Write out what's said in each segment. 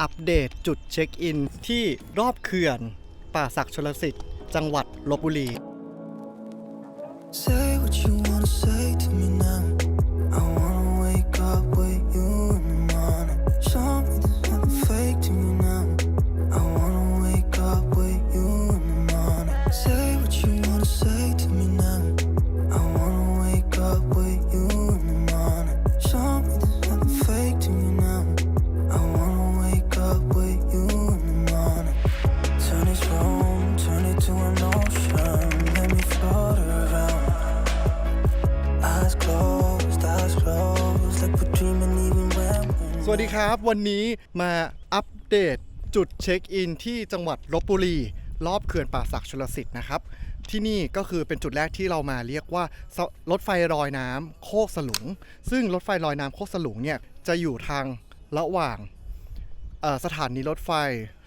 อัปเดตจุดเช็คอินที่รอบเขื่อน ป่าศักชลสิทธิ์จังหวัดลบบุรี Say what you wanna say to me now. ดีครับวันนี้มาอัปเดตจุดเช็คอินที่จังหวัดลบบุรี รอบเขื่อนป่าศักดิ์ชลสิทธิ์นะครับ ที่นี่ก็คือเป็นจุดแรกที่เรามาเรียกว่ารถไฟลอยน้ำโคกสลุง ซึ่งรถไฟลอยน้ำโคกสลุงเนี่ยจะอยู่ทางระหว่างสถานีรถไฟ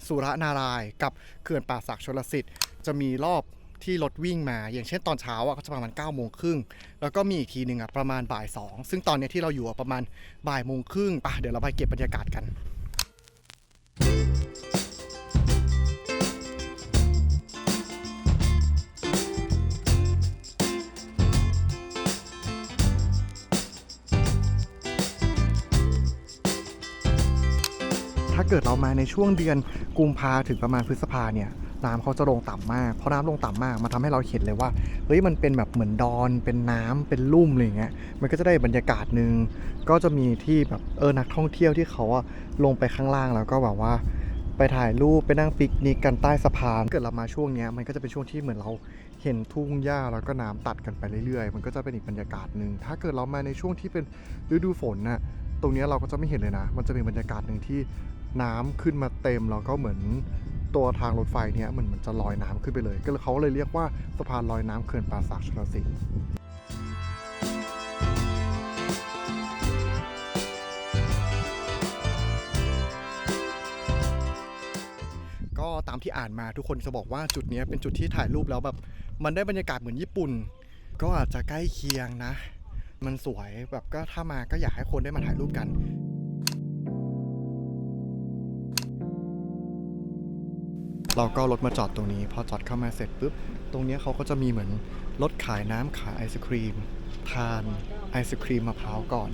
สุรนาราย กับเขื่อนป่าศักดิ์ชลสิทธิ์จะมีรอบ ที่รถวิ่งมา อย่างเช่นตอนเช้าอะก็จะประมาณ9ก้าโมงครึ่งแล้วก็มีอีกทีหนึ่งอะประมาณบ่ายสองซึ่งตอนเนี้ยที่เราอยู่อะประมาณบ่ายโมงครึ่งป่ะเดี๋ยวเราไปเก็บบรรยากาศกัน ถ้าเกิดเรามาในช่วงเดือนกุมภาถึงประมาณพฤษภาเนี่ย น้ำเขาจะลงต่ำมากเพราะน้ำลงต่ำมากมันทำให้เราเห็นเลยว่าเฮ้ยมันเป็นแบบเหมือนดอน เป็นน้ำเป็นลุ่มอะไรอย่างเงี้ยมันก็จะได้บรรยากาศหนึ่งก็จะมีที่แบบเออนักท่องเที่ยวที่เขาอะลงไปข้างล่างแล้วก็แบบว่าไปถ่ายรูปไปนั่งปิกนิกกันใต้สะพาน เกิดเรามาช่วงนี้มันก็จะเป็นช่วงที่เหมือนเราเห็นทุ่งหญ้าแล้วก็น้ำตัดกันไปเรื่อยๆ มันก็จะเป็นอีกบรรยากาศหนึ่งถ้าเกิดเรามาในช่วงที่เป็นฤดูฝนน่ะตรงนี้เราก็จะไม่เห็นเลยนะ มันจะเป็นบรรยากาศหนึ่งที่น้ำขึ้นมาเต็มแล้วก็เหมือน ตัวทางรถไฟเนี้ยเหมือนมันจะลอยน้ำขึ้นไปเลย ก็เลยเขาเลยเรียกว่าสะพานลอยน้ำเขื่อนป่าศักชลสิทธิ์ก็ตามที่อ่านมาทุกคนจะบอกว่าจุดนี้เป็นจุดที่ถ่ายรูปแล้วแบบ มันได้บรรยากาศเหมือนญี่ปุ่น ก็อาจจะใกล้เคียงนะ มันสวยแบบก็ถ้ามาก็อยากให้คนได้มาถ่ายรูปกัน เราก็รถมาจอดตรงนี้ พอจอดเข้ามาเสร็จปุ๊บ ตรงนี้เขาก็จะมีเหมือนรถขายน้ำขายไอศครีม ทานไอศครีมมะพร้าวก่อน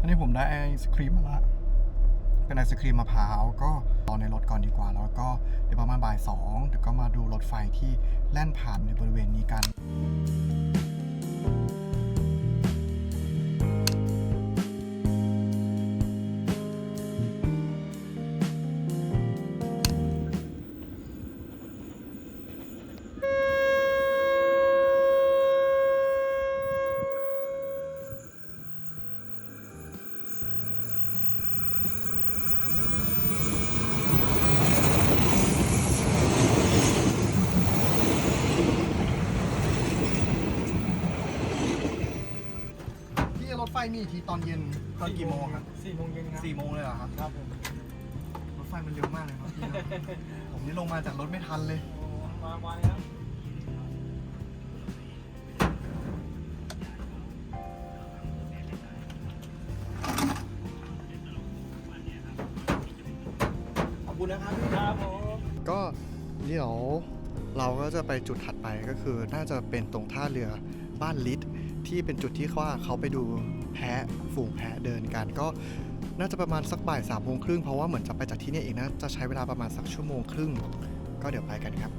อันนี้ผมได้ไอศครีมมาละ เป็นไอศครีมมะพร้าว ก็รอในรถก่อนดีกว่า แล้วก็เดี๋ยวประมาณบ่ายสองเดี๋ยวก็มาดูรถไฟที่แล่นผ่านในบริเวณนี้กัน ที่ ฟมีอีกทีตอนเย็นตอนกี่โมงครับสี่โมงเย็นครับสี่โมงเลยเหรอครับ ครับผมรถไฟมันเร็วมากเลยครับพี่นะผมนี่ลงมาจากรถไม่ทันเลยมาไวครับขอบคุณนะครับพี่ ครับผม ก็เดี๋ยวเราก็จะไปจุดถัดไปก็คือน่าจะเป็นตรงท่าเรือบ้านลิศที่เป็นจุดที่ว่าเขาไปดู แพะฝูงแพะเดินกันก็น่าจะประมาณสักบ่ายสามโมงครึ่งเพราะว่าเหมือนจะไปจากที่นี่เองนะจะใช้เวลาประมาณสักชั่วโมงครึ่ง ก็เดี๋ยวไปกันครับ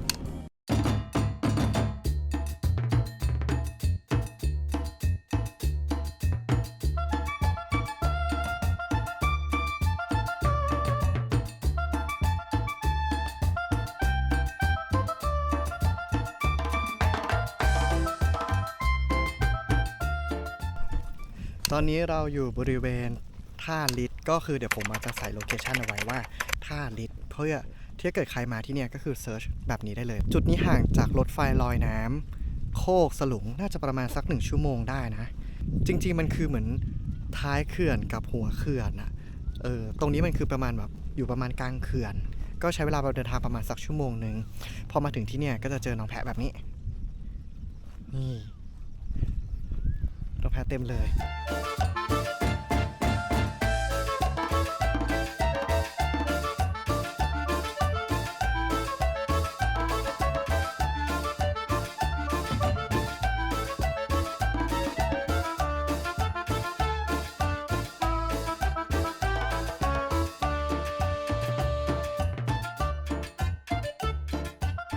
ตอนนี้เราอยู่บริเวณท่าลิศก็คือเดี๋ยวผมอาจจะใส่โลเคชันเอาไว้ว่าท่าลิศเพื่อที่เกิดใครมาที่เนี่ยก็คือเซิร์ชแบบนี้ได้เลย จุดนี้ห่างจากรถไฟลอยน้ำโคกสลุงน่าจะประมาณสักหนึ่งชั่วโมงได้นะ จริง ๆ มันคือเหมือนท้ายเขื่อนกับหัวเขื่อนอะเออตรงนี้มันคือประมาณแบบอยู่ประมาณกลางเขื่อน ก็ใช้เวลาเดินทางประมาณสักชั่วโมงหนึ่งพอมาถึงที่เนี่ยก็จะเจอน้องแพะแบบนี้นี่ แพเต็มเลย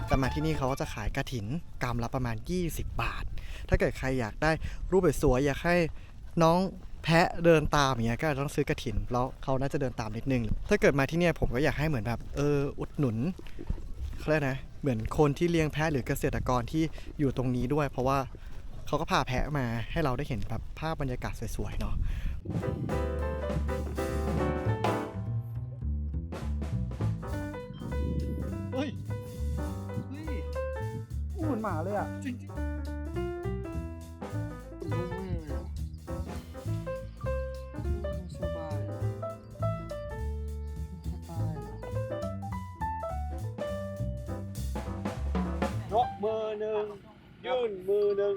แต่มาที่นี่เขาก็จะขายกระถินกรัมละประมาณ 20 บาท ถ้าเกิดใครอยากได้รูปสวยๆอยากให้น้องแพะเดินตามอย่างเงี้ยก็ต้องซื้อกระถินแล้วเขาน่าจะเดินตามนิดนึง ถ้าเกิดมาที่เนี่ยผมก็อยากให้เหมือนแบบเอออุดหนุนเขาเรียกนะเหมือนคนที่เลี้ยงแพะหรือเกษตรกรที่อยู่ตรงนี้ด้วย เพราะว่าเขาก็พาแพะมาให้เราได้เห็นแบบภาพบรรยากาศสวยๆเนาะเฮ้ยเฮ้ยเหมือนหมาเลยอะจริง ยื่นมือหนึ่ง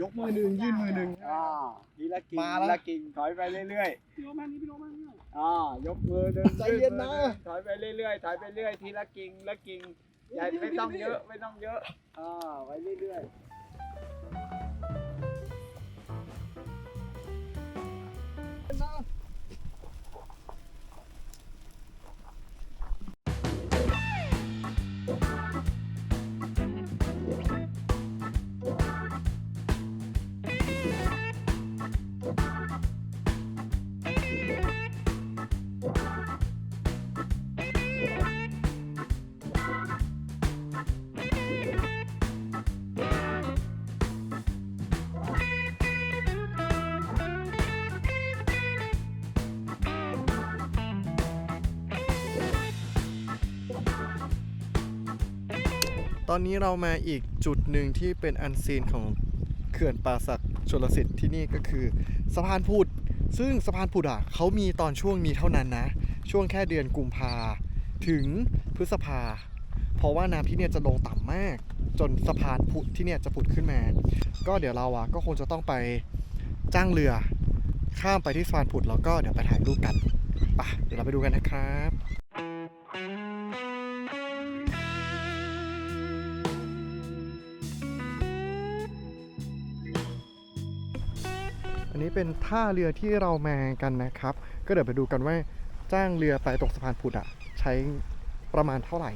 ยกมือหนึ่งยื่นมือหนึ่ง อ่าทีละกิ่งมาทีแล้วละกิ่งถอยไปเรื่อยพี่โรมันนี่พี่โรมันนี่ๆอ่ายกมือหนึ่งใจเย็นนะมือหงถอยไปเรื่อยๆถอยไปเรื่อยทีละกิ่งละกิ่งใหญ่ไม่ต้องเยอะไม่ต้องเยอะอ่าไว้เรื่อยๆ ตอนนี้เรามาอีกจุดหนึ่งที่เป็นอันซีนของเขื่อนป่าศักชลสิทธิ์ที่นี่ก็คือสะพานพุทธซึ่งสะพานพุทธอะเขามีตอนช่วงนี้เท่านั้นนะ ช่วงแค่เดือนกุมภาถึงพฤษภา เพราะว่าน้ำที่เนี่ยจะลงต่ำมาก จนสะพานพุทธที่เนี่ยจะผุดขึ้นมา ก็เดี๋ยวเราอะก็คงจะต้องไปจ้างเรือข้ามไปที่สะพานพุทธแล้วก็เดี๋ยวไปถ่ายรูปกันไปะเดี๋ยวเราไปดูกันนะครับ นนี้เป็นท่าเรือที่เรามากันนะครับ ก็เดี๋ยวไปดูกันว่าจ้างเรือไปตรงสะพานพุทธอะใช้ประมาณเท่าไหร่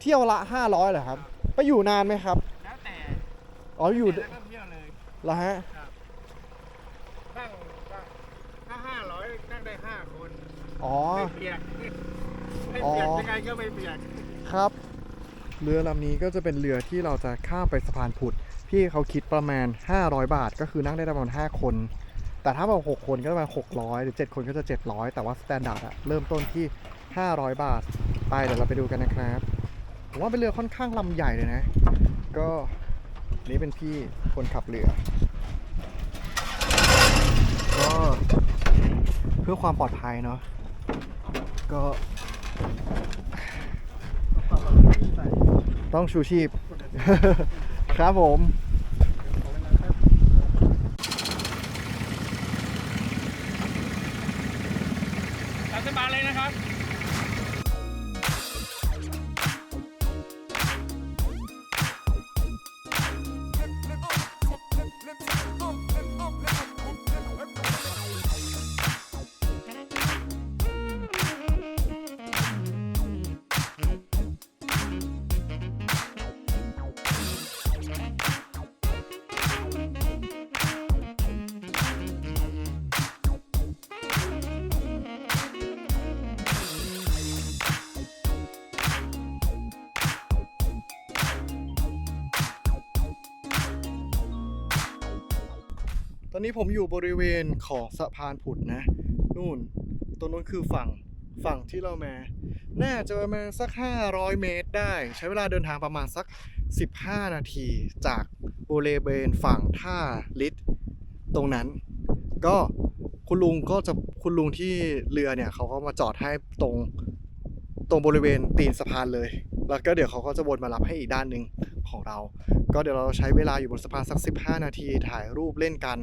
เที่ยวละ 500เหรอครับ ไปอยู่นานไหมครับ แล้วแต่อ๋ออยู่แล้วก็เที่ยวเลยเหรอฮะ นั่งถ้าห้าร้อยนั่งได้ห้าคนอ๋อ ไม่เปียกไม่อ๋อเปียกยังไงก็ไม่เปียก ครับ เรือลำนี้ก็จะเป็นเรือที่เราจะข้ามไปสะพานพุทธ พี่เขาคิดประมาณ 500 บาท ก็คือนั่งได้ประมาณ 5 คน แต่ถ้าแบบ6คนก็ประมาณ600 หรือ 7 คนก็จะ 700 แต่ว่าสแตนดาร์ดอะเริ่มต้นที่ 500 บาท ไปเดี๋ยวเราไปดูกันนะครับผมว่าเป็นเรือค่อนข้างลำใหญ่เลยนะ ก็นี่เป็นพี่คนขับเรือ ก็เพื่อความปลอดภัยเนาะก็ต้องชูชีพ ครับผม รัฐบาลเลย นะครับ ตอนนี้ผมอยู่บริเวณของสะพานผุดนะ นู่น ตรงนู้นคือฝั่งฝั่งที่เรามา น่าจะประมาณสัก 500 เมตรได้ ใช้เวลาเดินทางประมาณสัก 15 นาที จากบริเวณฝั่งท่าลิตตรงนั้น ก็คุณลุงก็จะคุณลุงที่เรือเนี่ยเขาก็มาจอดให้ตรงตรงบริเวณตีนสะพานเลย แล้วก็เดี๋ยวเขาก็จะวนมารับให้อีกด้านหนึ่ง ของเรา ก็เดี๋ยวเราใช้เวลาอยู่บนสะพานสัก 15 นาทีถ่ายรูปเล่นกัน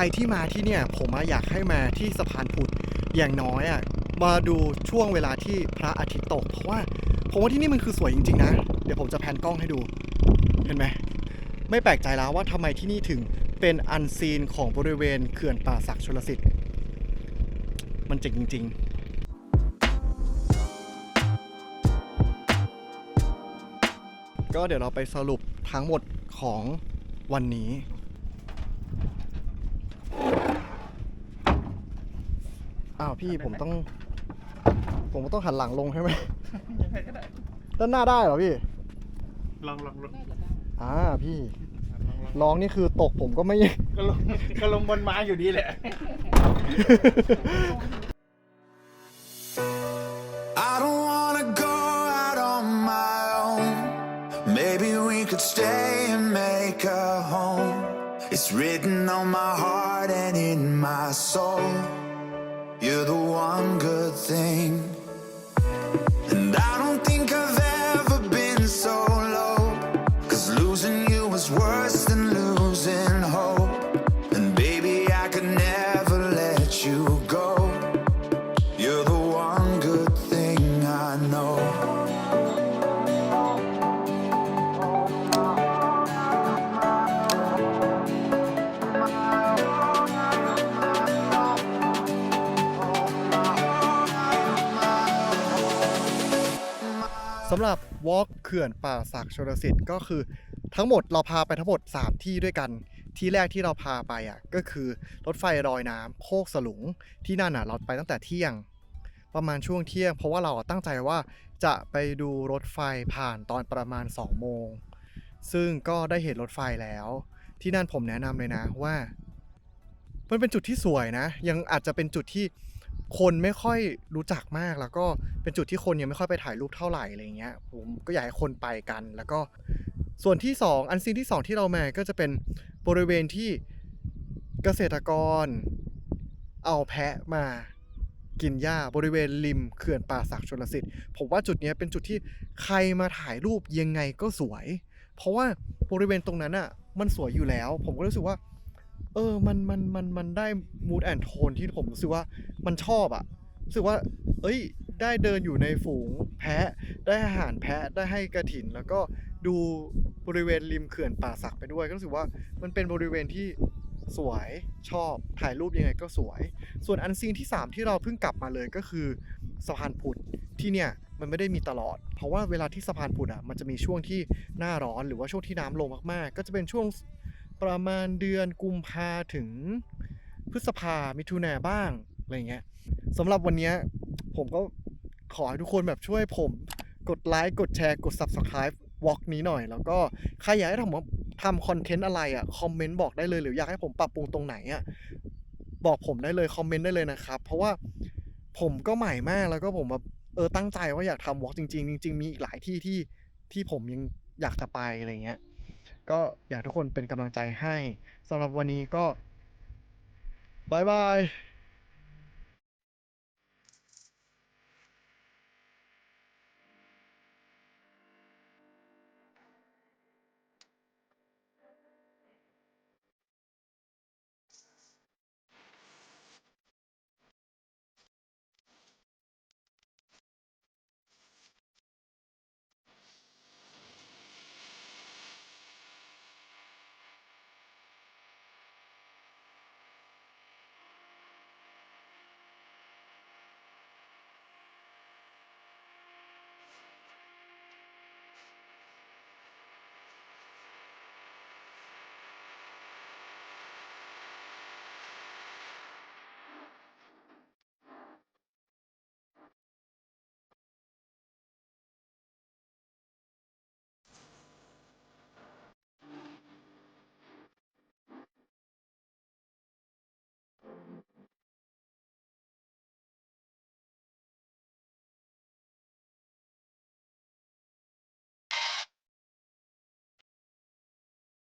รที่มาที่เนี่ยผมอยากให้มาที่สะพานพุทธอย่างน้อยอะมาดูช่วงเวลาที่พระอาทิตย์ตก เพราะว่าผมว่าที่นี่มันคือสวยจริงๆนะ เดี๋ยวผมจะแพนกล้องให้ดู เห็นไหมไม่แปลกใจแล้วว่าทำไมที่นี่ถึงเป็นอันซีนของบริเวณเขื่อนป่าศักดิ์ชลสิทธิ์ มันเจ๋งจริง ๆก็เดี๋ยวเราไปสรุปทั้งหมดของวันนี้ อ้าวพี่ผมต้อง ผมต้องหันหลังลงใช่ไหมยังไงก็ได้ด้านหน้าได้เหรอพี่ ลองลองลองอ่าพี่ร้องนี่คือตกผมก็ไม่ ก็ลงก็ลงบนไม้อยู่ดีแหละ I don't wanna go out on my own. Maybe we could stay and make a home. It's written on my heart and in my soul. You're the one good thing. ำหรับวอล์กเขื่อนป่าศักชลสิทธิ์ก็คือ ทั้งหมดเราพาไปทั้งหมด 3 ที่ด้วยกันที่แรกที่เราพาไปอะก็คือรถไฟรอยน้ำโคกสลุงที่นั่นอะเราไปตั้งแต่เที่ยง ประมาณช่วงเที่ยง เพราะว่าเราตั้งใจว่าจะไปดูรถไฟผ่านตอนประมาณ 2 โมง ซึ่งก็ได้เห็นรถไฟแล้ว ที่นั่นผมแนะนำเลยนะว่า มันเป็นจุดที่สวยนะ ยังอาจจะเป็นจุดที่ คนไม่ค่อยรู้จักมากแล้วก็เป็นจุดที่คนยังไม่ค่อยไปถ่ายรูปเท่าไหร่อะไรเงี้ยผมก็อยากให้คนไปกันแล้วก็ส่วนที่ 2 อันซีนที่ 2 ที่เรามาก็จะเป็นบริเวณที่เกษตรกร เอาแพะมากินหญ้าบริเวณริมเขื่อนป่าศักดิ์ชลสิทธิ์ผมว่าจุดนี้เป็นจุดที่ใครมาถ่ายรูปยังไงก็สวย เพราะว่าบริเวณตรงนั้นอะมันสวยอยู่แล้ว ผมก็รู้สึกว่า เออ มัน มัน มัน มันได้ mood and tone ที่ผมรู้สึกว่ามันชอบอะรู้สึกว่า เอ้ย ได้เดินอยู่ในฝูงแพะ ได้อาหารแพะ ได้ให้กระถิน แล้วก็ดูบริเวณริมเขื่อนป่าศักไปด้วย ก็รู้สึกว่ามันเป็นบริเวณที่สวย ชอบ ถ่ายรูปยังไงก็สวย ส่วนอันซีนที่ 3 ที่เราเพิ่งกลับมาเลยก็คือสะพานพุทธที่เนี่ยมันไม่ได้มีตลอด เพราะว่าเวลาที่สะพานพุทธอะมันจะมีช่วงที่หน้าร้อนหรือว่าช่วงที่น้ำลงมากๆ ก็จะเป็นช่วง ประมาณเดือนกุมภาถึงพฤษภามิถุนาบ้างอะไรเงี้ยสำหรับวันนี้ผมก็ขอให้ทุกคนแบบช่วยผมกดไลค์กดแชร์กด Subscribe วอล์กนี้หน่อย แล้วก็ใครอยากให้ทำทำคอนเทนต์อะไรอะคอมเมนต์บอกได้เลยหรืออยากให้ผมปรับปรุงตรงไหนอะบอกผมได้เลยคอมเมนต์ได้เลยนะครับ เพราะว่าผมก็ใหม่มากแล้วก็ผมแบบเออตั้งใจว่าอยากทำวอล์กจริงๆจริง ๆ มีอีกหลายที่ที่ที่ผมยังอยากจะไปอะไรเงี้ย ก็อยากทุกคนเป็นกำลังใจให้สำหรับวันนี้ก็บายบาย